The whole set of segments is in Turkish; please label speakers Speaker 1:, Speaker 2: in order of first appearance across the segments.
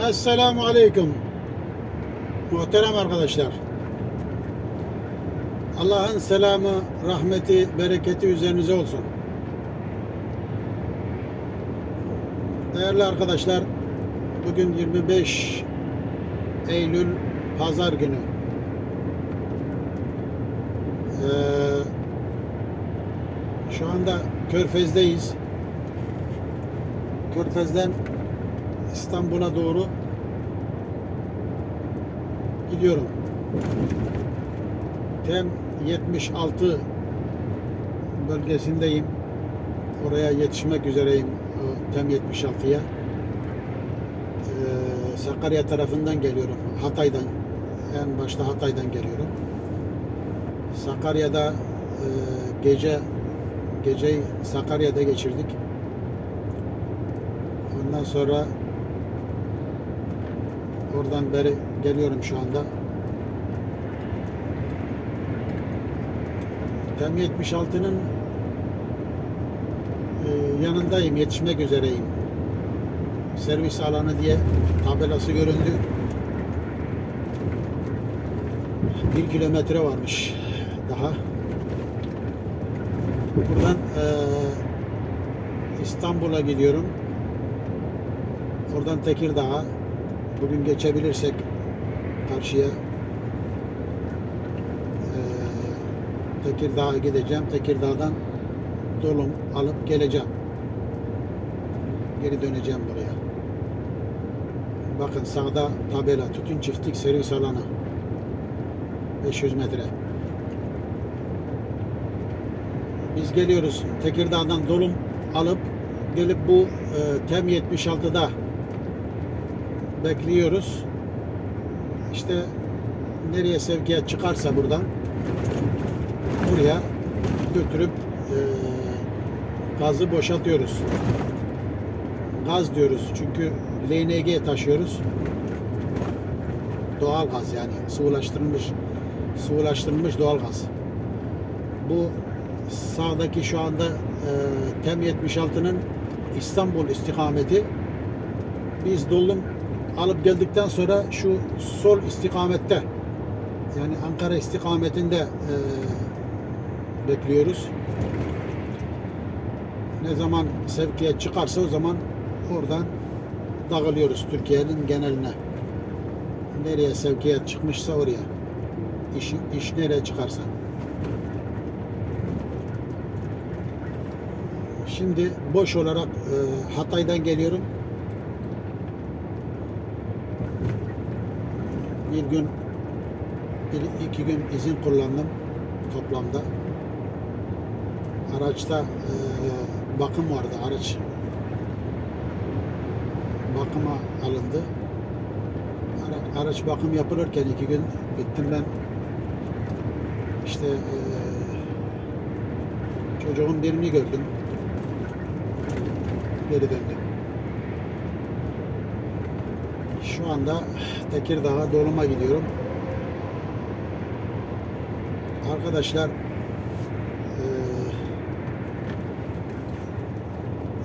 Speaker 1: Esselamu Aleyküm. Muhterem arkadaşlar. Allah'ın selamı, rahmeti, bereketi üzerinize olsun. Değerli arkadaşlar, bugün 25 Eylül Pazar günü. Ee, şu anda Körfez'deyiz. Körfez'den İstanbul'a doğru gidiyorum. Tem 76 bölgesindeyim. Oraya yetişmek üzereyim. Tem 76'ya. Ee, Sakarya tarafından geliyorum. Hatay'dan. En başta Hatay'dan geliyorum. Sakarya'da e, gece geceyi Sakarya'da geçirdik. Ondan sonra oradan beri geliyorum şu anda. Tem 76'nın e, yanındayım, yetişmek üzereyim. Servis alanı diye tabelası göründü. Bir kilometre varmış daha. Buradan e, İstanbul'a gidiyorum. Oradan Tekirdağ'a bugün geçebilirsek karşıya e, Tekirdağ'a gideceğim. Tekirdağ'dan dolum alıp geleceğim. Geri döneceğim buraya. Bakın sağda tabela tütün çiftlik servis alanı 500 metre. Biz geliyoruz Tekirdağ'dan dolum alıp gelip bu e, TEM 76'da bekliyoruz. İşte nereye sevkiyat çıkarsa buradan buraya götürüp e, gazı boşaltıyoruz. Gaz diyoruz çünkü LNG taşıyoruz. Doğal gaz yani sıvılaştırılmış sıvılaştırılmış doğal gaz. Bu sağdaki şu anda e, TEM 76'nın İstanbul istikameti biz dolum alıp geldikten sonra şu sol istikamette yani Ankara istikametinde e, bekliyoruz. Ne zaman sevkiyat çıkarsa o zaman oradan dağılıyoruz Türkiye'nin geneline. Nereye sevkiyat çıkmışsa oraya. İş, iş nereye çıkarsa. Şimdi boş olarak e, Hatay'dan geliyorum. Bir gün, bir, iki gün izin kullandım toplamda. Araçta e, bakım vardı. Araç bakıma alındı. Ara- Araç bakım yapılırken iki gün gittim ben. İşte e, çocuğun birini gördüm geri döndüm. Şu anda Tekirdağ'a doluma gidiyorum. Arkadaşlar eee,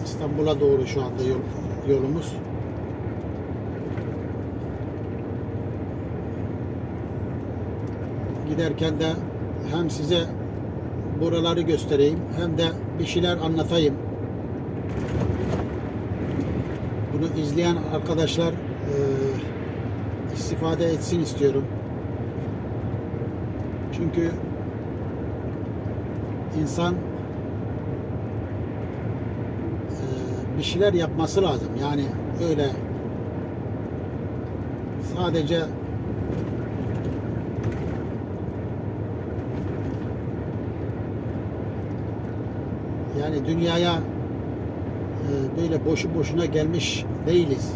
Speaker 1: İstanbul'a doğru şu anda yol, yolumuz. Giderken de hem size buraları göstereyim hem de bir şeyler anlatayım. Bunu izleyen arkadaşlar e, istifade etsin istiyorum. Çünkü insan e, bir şeyler yapması lazım. Yani öyle sadece yani dünyaya e, böyle boşu boşuna gelmiş değiliz.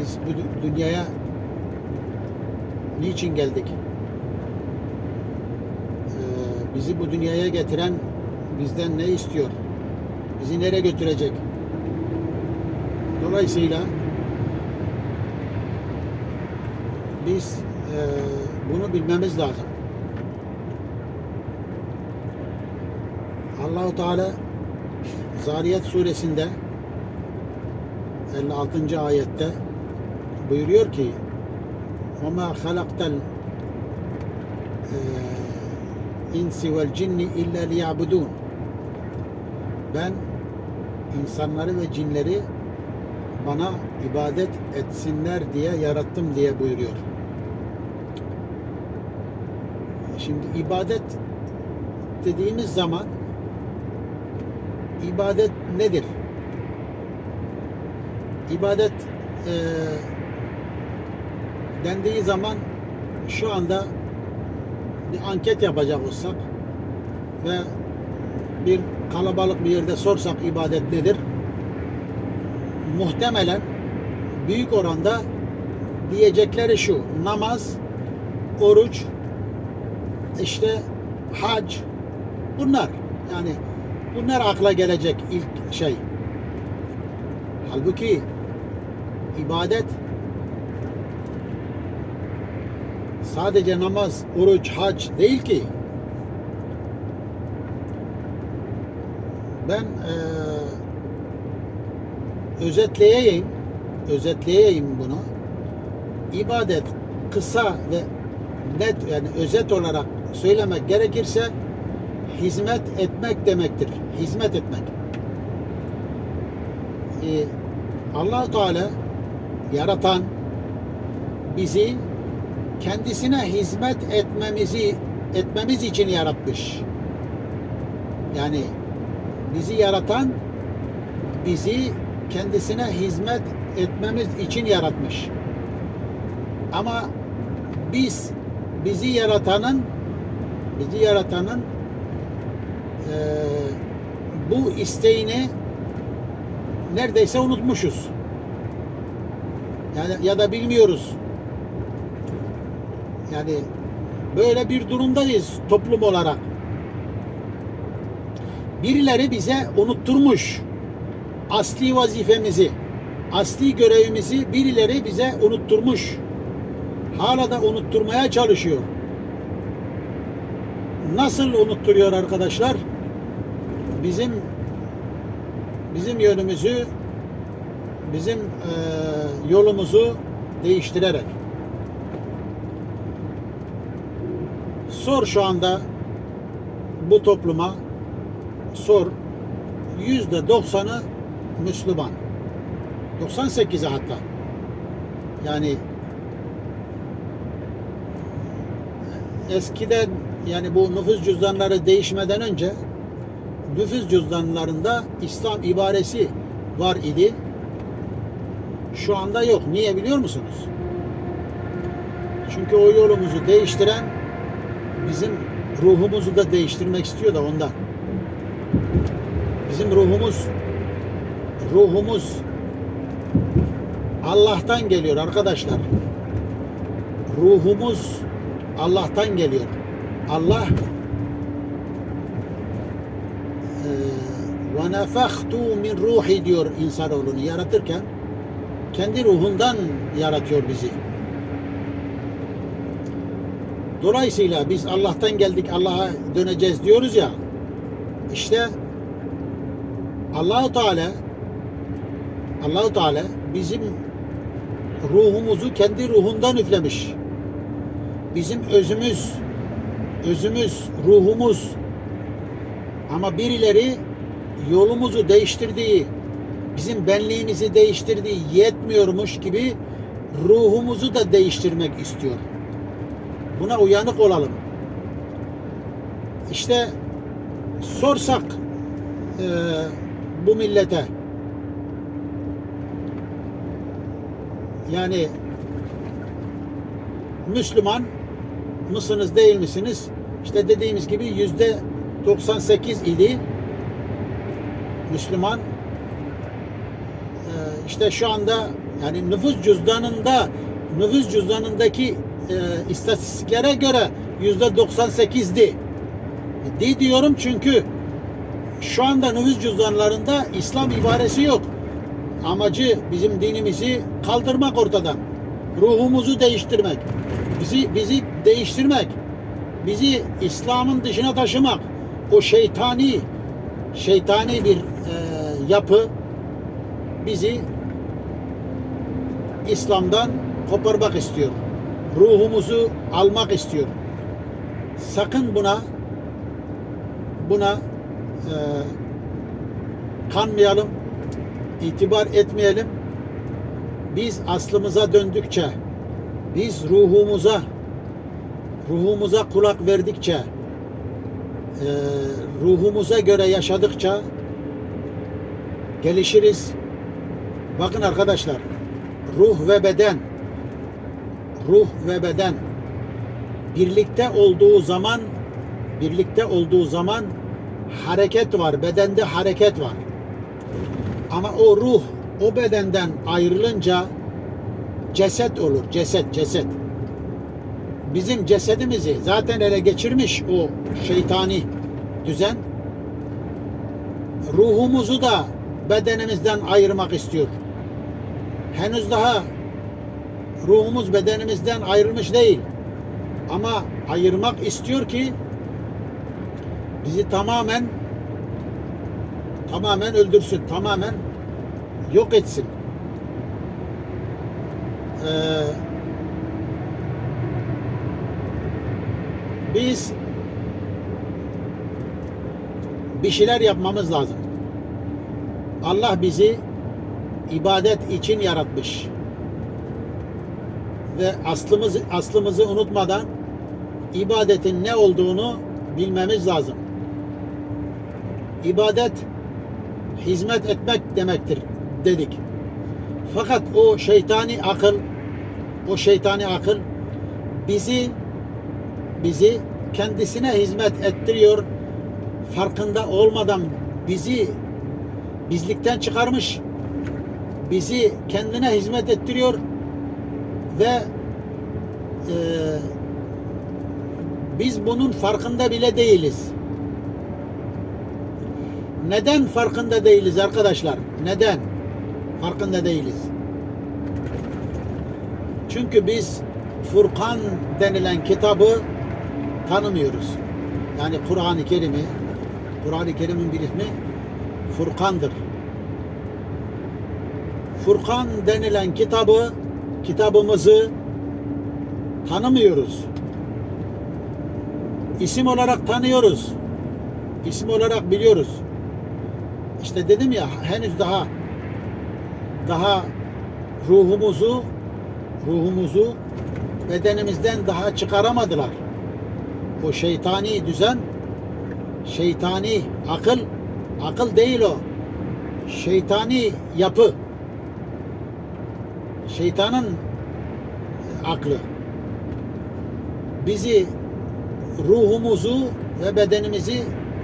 Speaker 1: Biz bu dü- dünyaya niçin geldik? E, bizi bu dünyaya getiren bizden ne istiyor? Bizi nereye götürecek? Dolayısıyla biz e, bunu bilmemiz lazım. Allahu Teala Zariyat suresinde 56. ayette buyuruyor ki وَمَا خَلَقْتَ insi vel cinni illa liyabudun. Ben insanları ve cinleri bana ibadet etsinler diye yarattım diye buyuruyor. Şimdi ibadet dediğimiz zaman ibadet nedir? İbadet eee dendiği zaman şu anda bir anket yapacak olsak ve bir kalabalık bir yerde sorsak ibadet nedir? Muhtemelen büyük oranda diyecekleri şu namaz, oruç, işte hac bunlar yani bunlar akla gelecek ilk şey. Halbuki ibadet sadece namaz, oruç, hac değil ki. Ben eee özetleyeyim, özetleyeyim bunu. İbadet kısa ve net yani özet olarak söylemek gerekirse hizmet etmek demektir. Hizmet etmek. Ee, allah Teala yaratan bizi kendisine hizmet etmemizi etmemiz için yaratmış. Yani bizi yaratan bizi kendisine hizmet etmemiz için yaratmış. Ama biz bizi yaratanın bizi yaratanın eee, bu isteğini neredeyse unutmuşuz. Yani ya da bilmiyoruz. Yani böyle bir durumdayız toplum olarak. Birileri bize unutturmuş asli vazifemizi, asli görevimizi birileri bize unutturmuş. Hala da unutturmaya çalışıyor. Nasıl unutturuyor arkadaşlar? Bizim bizim yönümüzü bizim eee, yolumuzu değiştirerek. Sor şu anda bu topluma sor yüzde doksanı Müslüman. 98'i hatta. Yani eskiden yani bu nüfus cüzdanları değişmeden önce nüfus cüzdanlarında İslam ibaresi var idi. Şu anda yok. Niye biliyor musunuz? Çünkü o yolumuzu değiştiren bizim ruhumuzu da değiştirmek istiyor da ondan. Bizim ruhumuz ruhumuz Allah'tan geliyor arkadaşlar. Ruhumuz Allah'tan geliyor. Allah ve nefahtu min ruhi diyor insanoğlunu yaratırken kendi ruhundan yaratıyor bizi. Dolayısıyla biz Allah'tan geldik Allah'a döneceğiz diyoruz ya. İşte Allahu Teala Allahu Teala bizim ruhumuzu kendi ruhundan üflemiş. Bizim özümüz, özümüz, ruhumuz ama birileri yolumuzu değiştirdiği, bizim benliğimizi değiştirdiği yetmiyormuş gibi ruhumuzu da değiştirmek istiyor. Buna uyanık olalım. İşte sorsak eee bu millete yani Müslüman mısınız değil misiniz? İşte dediğimiz gibi yüzde 98 idi Müslüman. Ee, işte şu anda yani nüfus cüzdanında nüfus cüzdanındaki e, istatistiklere göre yüzde 98'di. Di diyorum çünkü şu anda nüfus cüzdanlarında İslam ibaresi yok. Amacı bizim dinimizi kaldırmak ortadan. Ruhumuzu değiştirmek. Bizi bizi değiştirmek. Bizi İslam'ın dışına taşımak. O şeytani şeytani bir e, yapı bizi İslam'dan koparmak istiyor. Ruhumuzu almak istiyor. Sakın buna buna e, kanmayalım, itibar etmeyelim. Biz aslımıza döndükçe, biz ruhumuza ruhumuza kulak verdikçe, e, ruhumuza göre yaşadıkça gelişiriz. Bakın arkadaşlar, ruh ve beden, ruh ve beden birlikte olduğu zaman, birlikte olduğu zaman hareket var, bedende hareket var. Ama o ruh o bedenden ayrılınca ceset olur, ceset, ceset. Bizim cesedimizi zaten ele geçirmiş o şeytani düzen. Ruhumuzu da bedenimizden ayırmak istiyor. Henüz daha ruhumuz bedenimizden ayrılmış değil. Ama ayırmak istiyor ki bizi tamamen tamamen öldürsün, tamamen yok etsin. Ee, biz bir şeyler yapmamız lazım. Allah bizi ibadet için yaratmış. Ve aslımızı aslımızı unutmadan ibadetin ne olduğunu bilmemiz lazım. İbadet hizmet etmek demektir dedik. Fakat o şeytani akıl o şeytani akıl bizi bizi kendisine hizmet ettiriyor. Farkında olmadan bizi bizlikten çıkarmış. Bizi kendine hizmet ettiriyor ve e, biz bunun farkında bile değiliz. Neden farkında değiliz arkadaşlar? Neden? Farkında değiliz. Çünkü biz Furkan denilen kitabı tanımıyoruz. Yani Kur'an-ı Kerim'i, Kur'an-ı Kerim'in bir ismi Furkan'dır. Furkan denilen kitabı, kitabımızı tanımıyoruz. İsim olarak tanıyoruz. İsim olarak biliyoruz. İşte dedim ya henüz daha daha ruhumuzu ruhumuzu bedenimizden daha çıkaramadılar. O şeytani düzen, şeytani akıl, akıl değil o. Şeytani yapı. Şeytanın aklı. Bizi ruhumuzu ve bedenimizi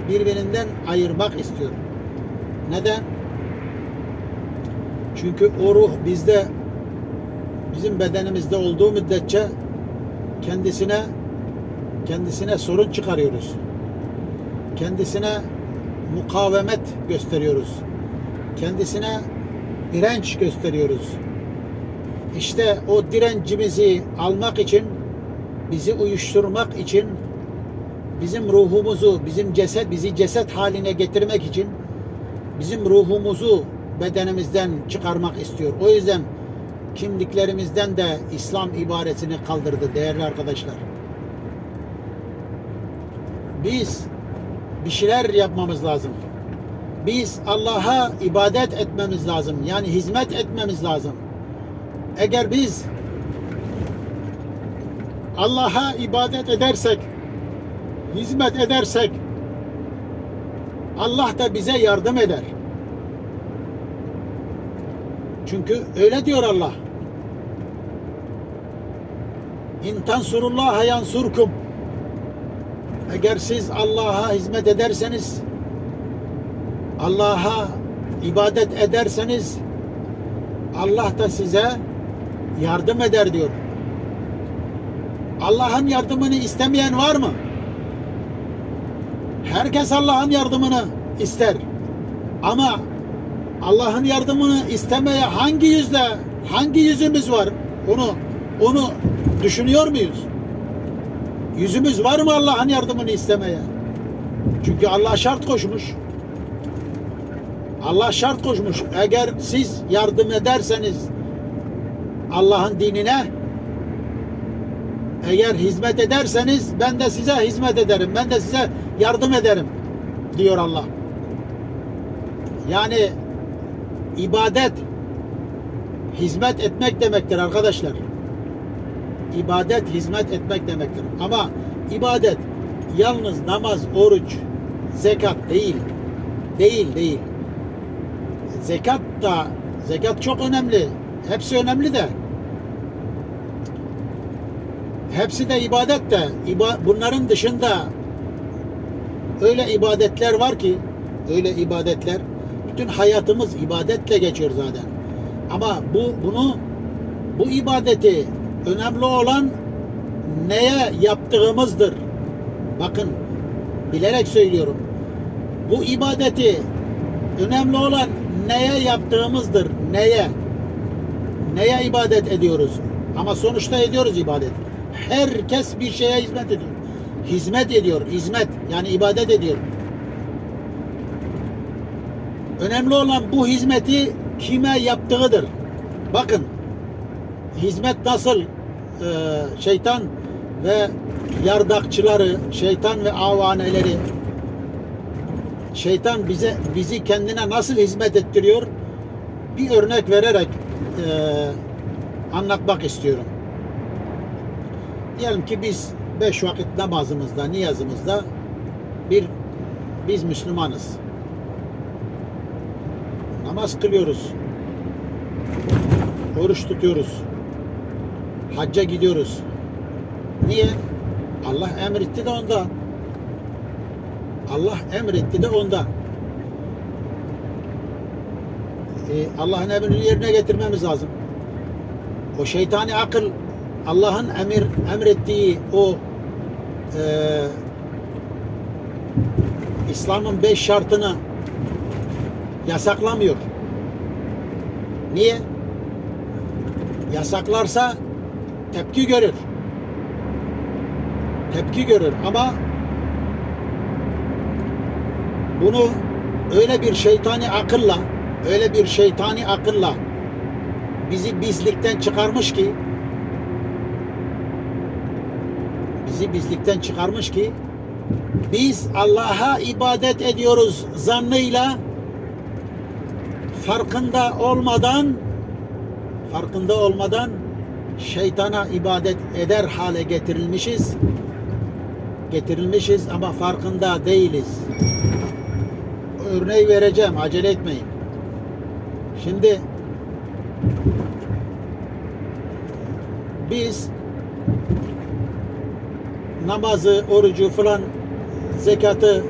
Speaker 1: birbirinden ayırmak istiyor. Neden? Çünkü o ruh bizde bizim bedenimizde olduğu müddetçe kendisine kendisine sorun çıkarıyoruz. Kendisine mukavemet gösteriyoruz. Kendisine direnç gösteriyoruz. İşte o direncimizi almak için, bizi uyuşturmak için, bizim ruhumuzu, bizim ceset, bizi ceset haline getirmek için bizim ruhumuzu bedenimizden çıkarmak istiyor. O yüzden kimliklerimizden de İslam ibaresini kaldırdı değerli arkadaşlar. Biz bir şeyler yapmamız lazım. Biz Allah'a ibadet etmemiz lazım. Yani hizmet etmemiz lazım. Eğer biz Allah'a ibadet edersek, hizmet edersek Allah da bize yardım eder. Çünkü öyle diyor Allah. İn tansurullaha yansurkum. Eğer siz Allah'a hizmet ederseniz, Allah'a ibadet ederseniz, Allah da size yardım eder diyor. Allah'ın yardımını istemeyen var mı? Herkes Allah'ın yardımını ister. Ama Allah'ın yardımını istemeye hangi yüzle, hangi yüzümüz var? Onu onu düşünüyor muyuz? Yüzümüz var mı Allah'ın yardımını istemeye? Çünkü Allah şart koşmuş. Allah şart koşmuş. Eğer siz yardım ederseniz Allah'ın dinine eğer hizmet ederseniz ben de size hizmet ederim. Ben de size yardım ederim diyor Allah. Yani ibadet hizmet etmek demektir arkadaşlar. İbadet hizmet etmek demektir. Ama ibadet yalnız namaz, oruç, zekat değil. Değil, değil. Zekat da zekat çok önemli. Hepsi önemli de. Hepsi de ibadet de. İba- bunların dışında öyle ibadetler var ki öyle ibadetler bütün hayatımız ibadetle geçiyor zaten. Ama bu bunu bu ibadeti önemli olan neye yaptığımızdır. Bakın bilerek söylüyorum. Bu ibadeti önemli olan neye yaptığımızdır. Neye? Neye ibadet ediyoruz? Ama sonuçta ediyoruz ibadet. Herkes bir şeye hizmet ediyor. Hizmet ediyor. Hizmet yani ibadet ediyor. Önemli olan bu hizmeti kime yaptığıdır. Bakın hizmet nasıl e, şeytan ve yardakçıları, şeytan ve avaneleri şeytan bize bizi kendine nasıl hizmet ettiriyor bir örnek vererek e, anlatmak istiyorum. Diyelim ki biz beş vakit namazımızda, niyazımızda bir biz Müslümanız. Namaz kılıyoruz. Oruç tutuyoruz. Hacca gidiyoruz. Niye? Allah emretti de ondan. Allah emretti de ondan. Ee, Allah'ın emrini yerine getirmemiz lazım. O şeytani akıl Allah'ın emir emrettiği o e, İslam'ın beş şartını yasaklamıyor. Niye? Yasaklarsa tepki görür. Tepki görür ama bunu öyle bir şeytani akılla öyle bir şeytani akılla bizi bizlikten çıkarmış ki bizi bizlikten çıkarmış ki biz Allah'a ibadet ediyoruz zannıyla farkında olmadan farkında olmadan şeytana ibadet eder hale getirilmişiz. Getirilmişiz ama farkında değiliz. Örneği vereceğim acele etmeyin. Şimdi biz namazı, orucu falan zekatı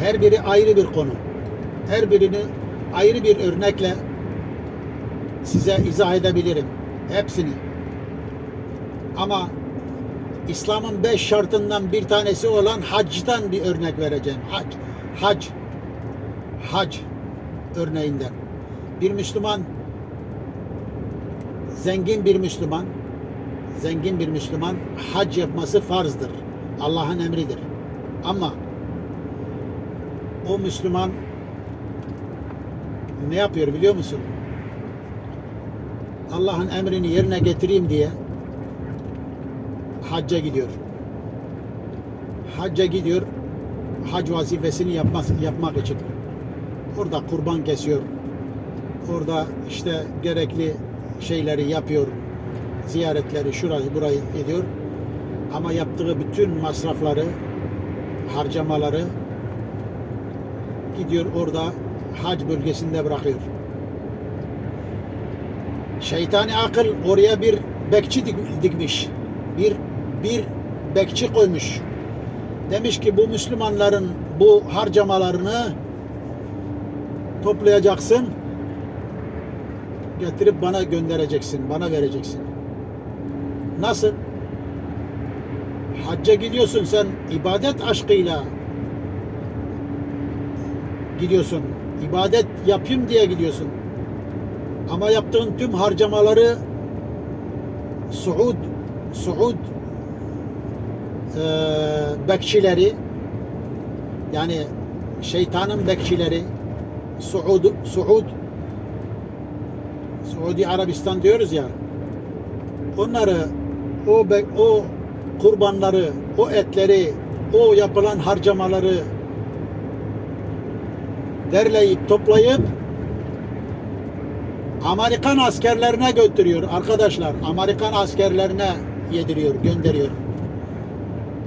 Speaker 1: her biri ayrı bir konu. Her birini ayrı bir örnekle size izah edebilirim. Hepsini. Ama İslam'ın beş şartından bir tanesi olan hacdan bir örnek vereceğim. Hac. Hac. Hac örneğinden. Bir Müslüman zengin bir Müslüman zengin bir Müslüman hac yapması farzdır. Allah'ın emridir. Ama o Müslüman ne yapıyor biliyor musun? Allah'ın emrini yerine getireyim diye hacca gidiyor. Hacca gidiyor. Hac vazifesini yapması, yapmak için. Orada kurban kesiyor. Orada işte gerekli şeyleri yapıyor. Ziyaretleri şurayı burayı ediyor. Ama yaptığı bütün masrafları, harcamaları gidiyor orada hac bölgesinde bırakıyor. Şeytani akıl oraya bir bekçi dik- dikmiş. Bir bir bekçi koymuş. Demiş ki bu Müslümanların bu harcamalarını toplayacaksın. Getirip bana göndereceksin, bana vereceksin. Nasıl? Hacca gidiyorsun sen ibadet aşkıyla gidiyorsun. İbadet yapayım diye gidiyorsun. Ama yaptığın tüm harcamaları Suud Suud eee bekçileri yani şeytanın bekçileri Suud Suud Suudi Arabistan diyoruz ya. Onları o o kurbanları, o etleri, o yapılan harcamaları derleyip toplayıp Amerikan askerlerine götürüyor arkadaşlar. Amerikan askerlerine yediriyor, gönderiyor.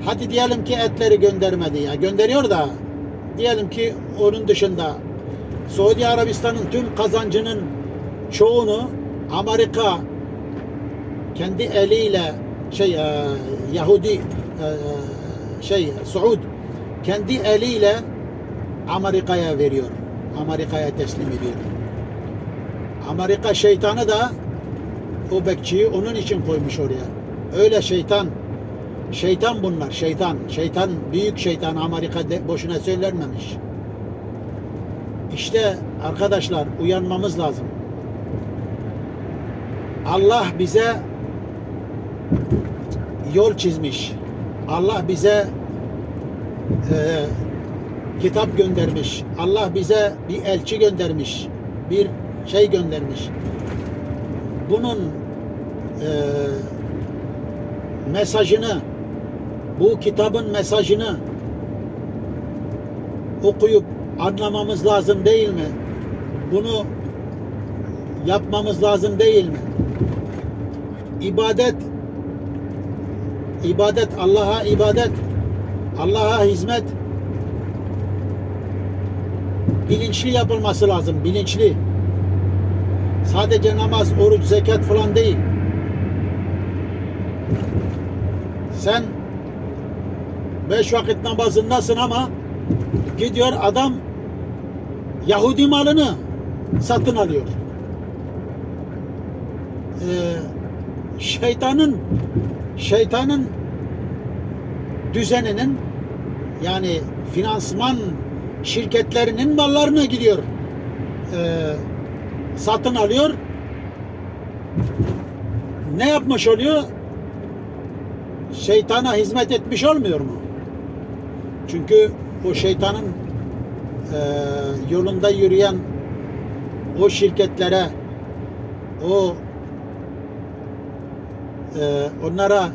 Speaker 1: Hadi diyelim ki etleri göndermedi ya. Gönderiyor da diyelim ki onun dışında Suudi Arabistan'ın tüm kazancının çoğunu Amerika kendi eliyle şey e, Yahudi e, şey Suud kendi eliyle Amerika'ya veriyor. Amerika'ya teslim ediyor. Amerika şeytanı da o bekçiyi onun için koymuş oraya. Öyle şeytan şeytan bunlar şeytan. Şeytan büyük şeytan Amerika de, boşuna söylenmemiş. İşte arkadaşlar uyanmamız lazım. Allah bize yol çizmiş. Allah bize e, kitap göndermiş. Allah bize bir elçi göndermiş. Bir şey göndermiş. Bunun e, mesajını bu kitabın mesajını okuyup anlamamız lazım değil mi? Bunu yapmamız lazım değil mi? İbadet ibadet Allah'a ibadet Allah'a hizmet bilinçli yapılması lazım. Bilinçli. Sadece namaz, oruç, zekat falan değil. Sen beş vakit namazındasın ama gidiyor adam Yahudi malını satın alıyor. Ee, şeytanın şeytanın düzeninin yani finansman şirketlerinin mallarını gidiyor ee, satın alıyor. Ne yapmış oluyor? Şeytana hizmet etmiş olmuyor mu? Çünkü o şeytanın e, yolunda yürüyen o şirketlere o e, onlara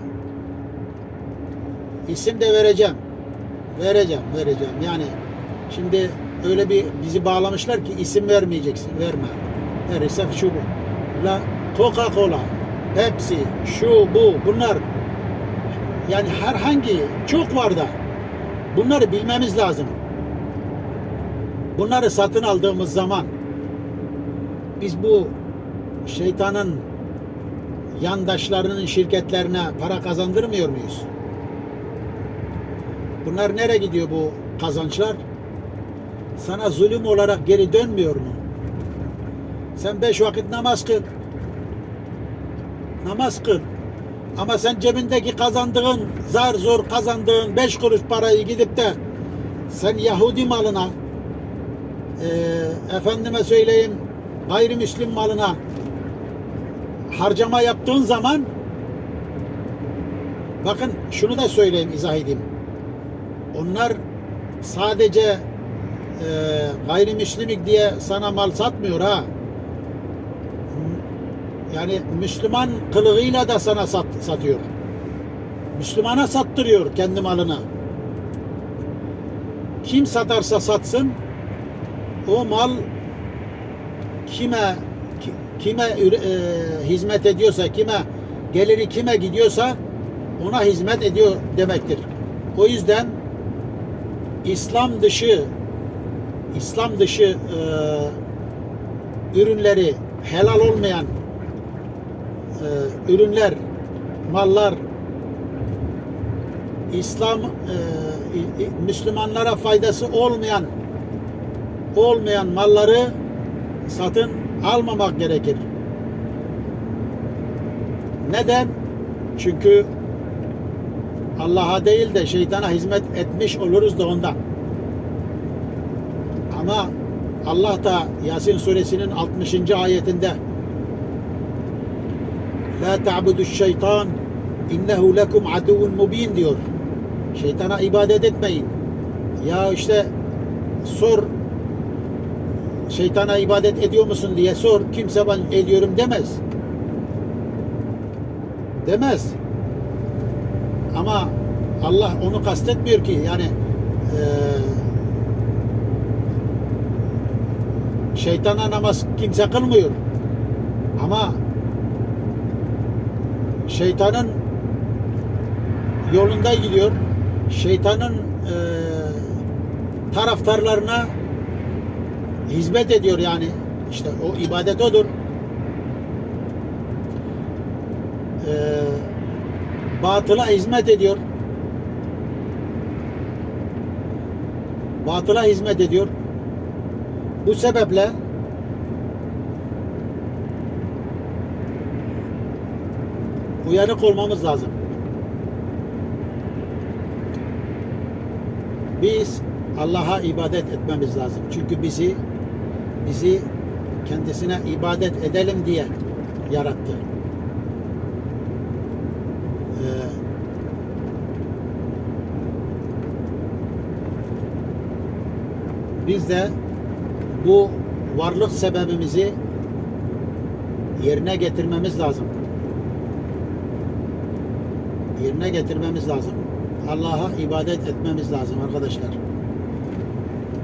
Speaker 1: isim de vereceğim. Vereceğim, vereceğim. Yani şimdi öyle bir bizi bağlamışlar ki isim vermeyeceksin. Verme. Verirse şu bu. La Coca-Cola, Pepsi, şu bu bunlar yani herhangi çok var da bunları bilmemiz lazım. Bunları satın aldığımız zaman biz bu şeytanın yandaşlarının şirketlerine para kazandırmıyor muyuz? Bunlar nereye gidiyor bu kazançlar? Sana zulüm olarak geri dönmüyor mu? Sen beş vakit namaz kıl. Namaz kıl. Ama sen cebindeki kazandığın, zar zor kazandığın beş kuruş parayı gidip de sen Yahudi malına e, efendime söyleyeyim gayrimüslim malına harcama yaptığın zaman bakın şunu da söyleyeyim izah edeyim. Onlar sadece e, gayrimüslimik diye sana mal satmıyor ha. Yani Müslüman kılığıyla da sana sat, satıyor. Müslümana sattırıyor kendi malını. Kim satarsa satsın o mal kime ki- kime e, hizmet ediyorsa, kime geliri kime gidiyorsa ona hizmet ediyor demektir. O yüzden İslam dışı İslam dışı e, ürünleri helal olmayan e, ürünler, mallar İslam e, Müslümanlara faydası olmayan olmayan malları satın almamak gerekir. Neden? Çünkü Allah'a değil de şeytana hizmet etmiş oluruz da ondan. Ama Allah da Yasin suresinin 60. ayetinde La ta'budu şeytan innehu lekum aduvun mubin diyor. Şeytana ibadet etmeyin. Ya işte sor şeytana ibadet ediyor musun diye sor. Kimse ben ediyorum demez. Demez. Ama Allah onu kastetmiyor ki yani eee şeytana namaz kimse kılmıyor. Ama şeytanın yolunda gidiyor. Şeytanın eee, taraftarlarına hizmet ediyor yani. İşte o ibadet odur. Eee batıla hizmet ediyor. Batıla hizmet ediyor. Bu sebeple uyanık olmamız lazım. Biz Allah'a ibadet etmemiz lazım. Çünkü bizi bizi kendisine ibadet edelim diye yarattı. Ee, biz de bu varlık sebebimizi yerine getirmemiz lazım. Yerine getirmemiz lazım. Allah'a ibadet etmemiz lazım arkadaşlar.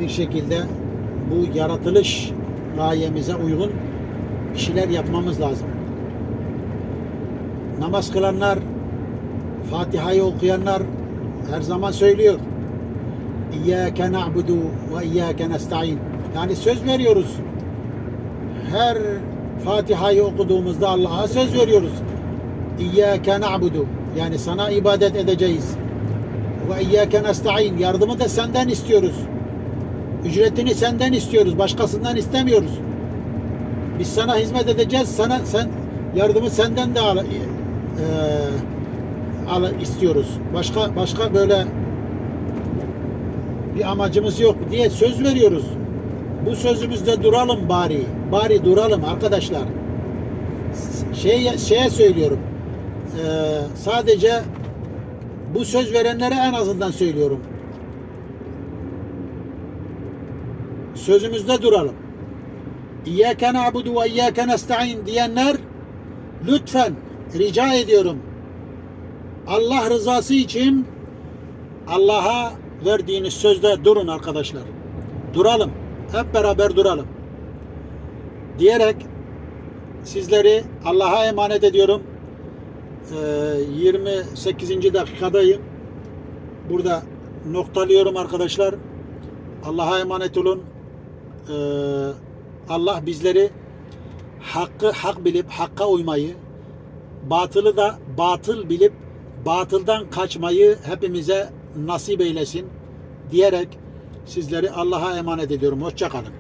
Speaker 1: Bir şekilde bu yaratılış gayemize uygun bir şeyler yapmamız lazım. Namaz kılanlar, Fatiha'yı okuyanlar her zaman söylüyor. İyyâke na'budu ve iyyâke nesta'in. Yani söz veriyoruz. Her Fatiha'yı okuduğumuzda Allah'a söz veriyoruz. İyyâke na'budu. Yani sana ibadet edeceğiz. Ve iyyâke nesta'in. Yardımı da senden istiyoruz. Ücretini senden istiyoruz. Başkasından istemiyoruz. Biz sana hizmet edeceğiz. Sana sen yardımı senden de al, e, al istiyoruz. Başka başka böyle bir amacımız yok diye söz veriyoruz. Bu sözümüzde duralım bari. Bari duralım arkadaşlar. Şeye, şeye söylüyorum. Ee, sadece bu söz verenlere en azından söylüyorum. Sözümüzde duralım. İyyâke na'budu ve iyyâke nesta'in diyenler lütfen rica ediyorum. Allah rızası için Allah'a verdiğiniz sözde durun arkadaşlar. Duralım. Hep beraber duralım. Diyerek sizleri Allah'a emanet ediyorum. Ee, 28. dakikadayım. Burada noktalıyorum arkadaşlar. Allah'a emanet olun. Ee, Allah bizleri hakkı hak bilip hakka uymayı, batılı da batıl bilip batıldan kaçmayı hepimize nasip eylesin diyerek sizleri Allah'a emanet ediyorum. Hoşça kalın.